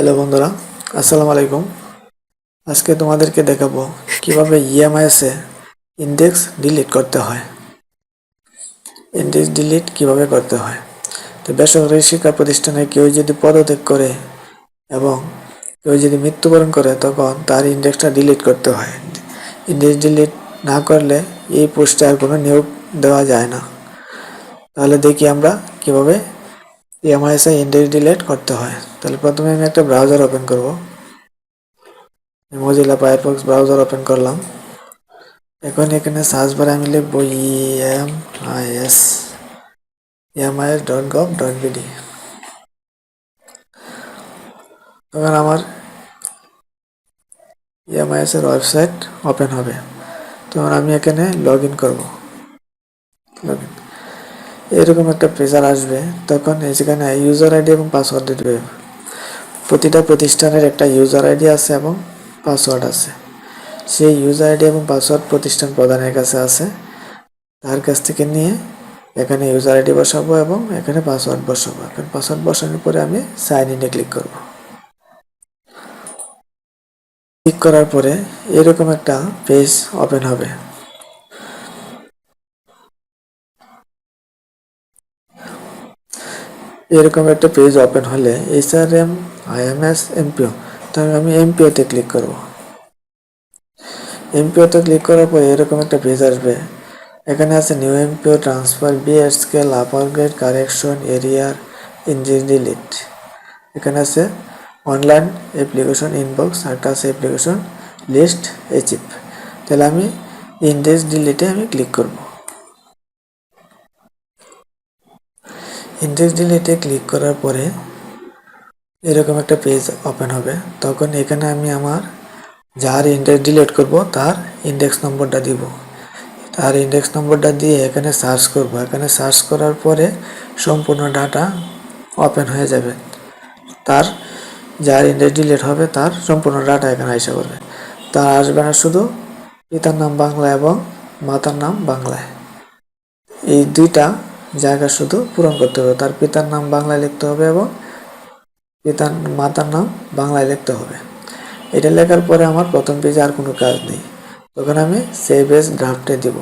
Hello বন্ধুরা, আসসালামু আলাইকুম। আজকে তোমাদেরকে দেখাবো কীভাবে ইএমআইএসে ইন্ডেক্স ডিলিট করতে হয়। ইন্ডেক্স ডিলিট কীভাবে করতে হয়। তো বেসরকারি শিক্ষা প্রতিষ্ঠানে কেউ যদি পদত্যাগ করে এবং কেউ যদি মৃত্যুবরণ করে, তখন তার ইন্ডেক্সটা ডিলিট করতে হয়। ইন্ডেক্স ডিলিট না করলে এই পোস্টে আর কোনো নিয়োগ দেওয়া যায় না। তাহলে দেখি আমরা কীভাবে ইএমআইএসে ইন্ডেক্স ডিলিট করতে হয়। তাহলে প্রথমে আমি একটা ব্রাউজার ওপেন করব। মজিলা ফায়ারফক্স ব্রাউজার ওপেন করলাম। এখন এখানে সার্চ বারে আমি লিখব EMIS EMIS dot gov dot BD তখন আমার ইএমআইএস এর ওয়েবসাইট ওপেন হবে। তখন আমি এখানে লগ ইন করব। লগ ইন এরকম একটা প্রেসার আসবে, তখন সেখানে ইউজার আইডি এবং পাসওয়ার্ড দেবে, প্রতিটা প্রতিষ্ঠানের একটা ইউজার আইডি আছে এবং পাসওয়ার্ড আছে। সেই ইউজার আইডি এবং পাসওয়ার্ড প্রতিষ্ঠান প্রধানের কাছে আছে, তার কাছ থেকে নিয়ে এখানে ইউজার আইডি বসাবো এবং এখানে পাসওয়ার্ড বসাবো। এখন পাসওয়ার্ড বসানোর পরে আমি সাইন ইনে ক্লিক করব। ক্লিক করার পরে এরকম একটা পেজ ওপেন হবে। এরকম একটা পেজ ওপেন হলে H R M IMS MPO তাহলে আমি এমপিওতে ক্লিক করব। এমপিওতে ক্লিক করার পর এরকম একটা পেজ আসবে। এখানে আছে নিউ এমপিও ট্রান্সফার বি এর scale upper grade correction arrear engine delete এখানে আছে অনলাইন অ্যাপ্লিকেশন ইনবক্স একটা আছে অ্যাপ্লিকেশন লিস্ট এচিপ তাহলে আমি ইন্ডেক্স ডিলিটে আমি ক্লিক করব। ইন্ডেক্স ডিলিটে ক্লিক করার পরে এরকম একটা পেজ ওপেন হবে। তখন এখানে আমি আমার যার ইন্ডেক্স ডিলিট করব, তার ইন্ডেক্স নম্বরটা দিব। তার ইন্ডেক্স নম্বরটা দিয়ে এখানে সার্চ করব। এখানে সার্চ করার পরে সম্পূর্ণ ডাটা ওপেন হয়ে যাবে। তার যার ইন্ডেক্স ডিলিট হবে, তার সম্পূর্ণ ডাটা এখানে এসে করবে তার আসবে না শুধু পিতার নাম বাংলা এবং মাতার নাম বাংলায়। এই দুইটা জায়গা শুধু পূরণ করতে হবে। তার পিতার নাম বাংলায় লিখতে হবে এবং পিতার মাতার নাম বাংলায় লিখতে হবে। এটা লেখার পরে আমার প্রথম পেজে আর কোনো কাজ নেই। তখন আমি সেভ এজ ড্রাফটে দিব।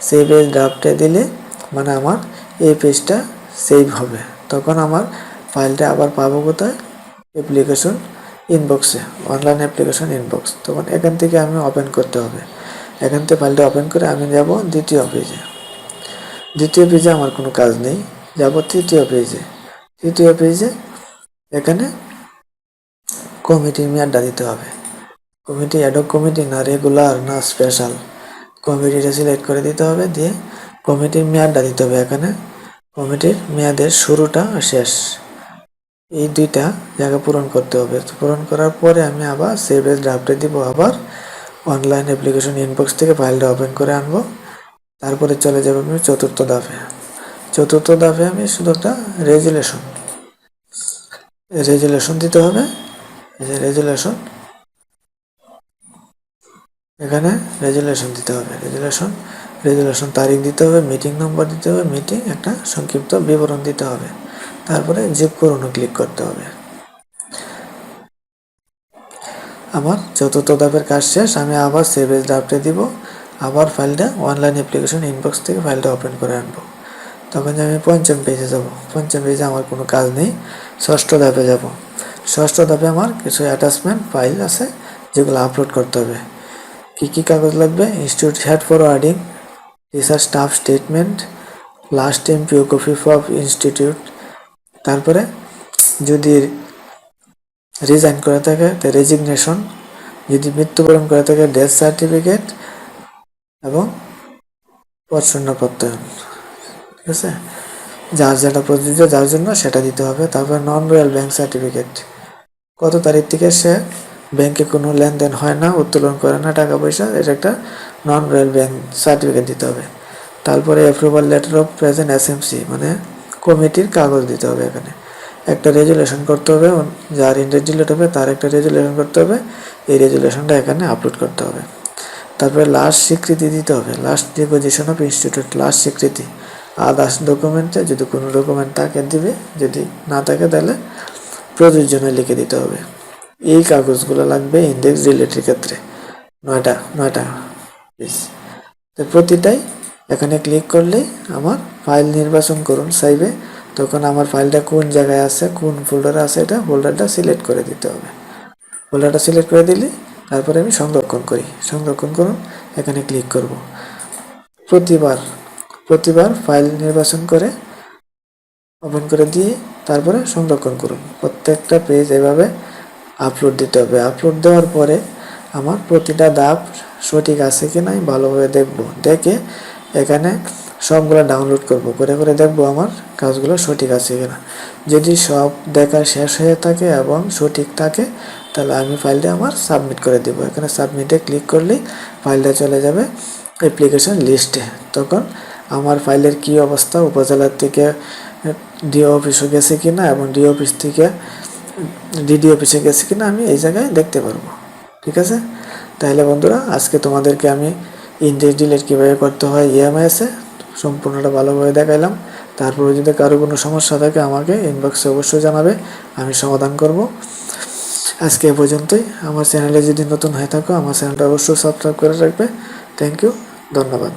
সেভ এজ ড্রাফটে দিলে মানে আমার এই পেজটা সেভ হবে। তখন আমার ফাইলটা আবার পাবো কোথায়? অ্যাপ্লিকেশন ইনবক্সে অনলাইন অ্যাপ্লিকেশন ইনবক্স তখন এখান থেকে আমি ওপেন করতে হবে। এখান থেকে ফাইলটা ওপেন করে আমি যাব দ্বিতীয় পেজে। দ্বিতীয় পেজে আমার কোনো কাজ নেই যাব তৃতীয় পেজে তৃতীয় পেজে এখানে কমিটির মেয়াদটা দিতে হবে। কমিটি অ্যাডক কমিটি না রেগুলার না স্পেশাল কমিটিটা সিলেক্ট করে দিতে হবে, দিয়ে কমিটির মেয়াদটা দিতে হবে এখানে। কমিটির মেয়াদের শুরুটা শেষ। এই দুইটা জায়গা পূরণ করতে হবে। পূরণ করার পরে আমি আবার সেভ এজ ড্রাফটে দিব, আবার অনলাইন অ্যাপ্লিকেশন ইনবক্স থেকে ফাইলটা ওপেন করে আনব। তারপরে চলে যাবে আমি চতুর্থ ধাপে। চতুর্থ ধাপে আমি শুধু একটা রেজুলেশন রেজুলেশন দিতে হবে। যে রেজুলেশন এখানে রেজুলেশন দিতে হবে। রেজুলেশন রেজুলেশন তারিখ দিতে হবে মিটিং নম্বর দিতে হবে মিটিং একটা সংক্ষিপ্ত বিবরণ দিতে হবে। তারপরে জিপ করুন ক্লিক করতে হবে। আমার চতুর্থ ধাপের কাজ শেষ। আমি আবার সেভেজ ড্রাফটে দিব। আবার ফাইলটা অনলাইন অ্যাপ্লিকেশন ইনবক্স থেকে ফাইলটা ওপেন করে আনব। তখন আমি পঞ্চম পেজে যাব। পঞ্চম পেজে আমার কোনো কাজ নেই। ষষ্ঠ ধাপে যাব। ষষ্ঠ ধাপে আমার কিছু অ্যাটাচমেন্ট ফাইল আছে, যেগুলো আপলোড করতে হবে। কী কী কাগজ লাগবে? Institute head forwarding research staff statement last time PO copy of institute তারপরে যদি রিজাইন করে থাকে রেজিগনেশন যদি মৃত্যুবরণ করে থাকে ডেথ সার্টিফিকেট এবং প্রচ্ছন্ন প্রত্যয়ন ঠিক আছে? যার যেটা প্রযোজ্য, যার জন্য সেটা দিতে হবে। তারপর নন রয়্যাল ব্যাংক সার্টিফিকেট কত তারিখ থেকে সে ব্যাংকে কোনো লেনদেন হয় না, উত্তোলন করে না, টাকা পয়সা, এটা একটা নন রয়্যাল ব্যাংক সার্টিফিকেট দিতে হবে। তারপরে approval letter of present SMC মানে কমিটির কাগজ দিতে হবে এখানে। একটা রেজুলেশন করতে হবে, যার ইন্টারজিলেট হবে, তার একটা রেজুলেশন করতে হবে, এই রেজুলেশনটা এখানে আপলোড করতে হবে। তারপরে লাস্ট স্বীকৃতি দিতে হবে। Last deposition of institute last স্বীকৃতি। আদার্স ডকুমেন্টে যদি কোনো ডকুমেন্ট তাকে দিবে, যদি না থাকে তাহলে প্রযোজ্য নয় লিখে দিতে হবে। এই কাগজগুলো লাগবে ইন্ডেক্স ডিলেটের ক্ষেত্রে। নয়টা নয়টা পিস তো প্রতিটাই এখানে ক্লিক করলেই আমার ফাইল নির্বাচন করুন সাইবে তখন আমার ফাইলটা কোন জায়গায় আছে, কোন ফোল্ডারে আছে, এটা ফোল্ডারটা সিলেক্ট করে দিতে হবে। ফোল্ডারটা সিলেক্ট করে দিলে তারপরে আমি সংরক্ষণ করি। সংরক্ষণ করুন, এখানে ক্লিক করব। প্রতিবার প্রতিবার ফাইল নির্বাচন করে ওপেন করে দিয়ে তারপরে সংরক্ষণ করুন। প্রত্যেকটা পেজ এভাবে আপলোড দিতে হবে। আপলোড দেওয়ার পরে আমার প্রতিটা ধাপ সঠিক আছে কি নাই ভালোভাবে দেখব। দেখে এখানে সবগুলো ডাউনলোড করব। করে করে দেখব আমার কাজগুলো সঠিক আছে কিনা। যদি সব দেখা শেষ হয়ে থাকে এবং সঠিক থাকে তাহলে আমি ফাইলটা আমার সাবমিট করে দেব। এখানে সাবমিটে ক্লিক করলেই ফাইলটা চলে যাবে অ্যাপ্লিকেশন লিস্টে তখন আমার ফাইলের কি অবস্থা, উপজেলার থেকে ডিও অফিসে গেছে কি না এবং ডিও অফিস থেকে ডিডি অফিসে গেছে কিনা আমি এই জায়গায় দেখতে পারব। ঠিক আছে? তাহলে বন্ধুরা, আজকে তোমাদেরকে আমি ইন্ডেক্স ডিলেট কীভাবে করতে হয় ইএমআইএসে সম্পূর্ণটা ভালোভাবে দেখাইলাম। তারপরে যদি কারও কোনো সমস্যা থাকে আমাকে ইনবক্সে অবশ্যই জানাবে, আমি সমাধান করব। আজকে এ পর্যন্তই। আমার চ্যানেলে যদি নতুন হয়ে থাকো, আমার চ্যানেলটা অবশ্যই সাবস্ক্রাইব করে রাখবে। থ্যাংক ইউ ধন্যবাদ।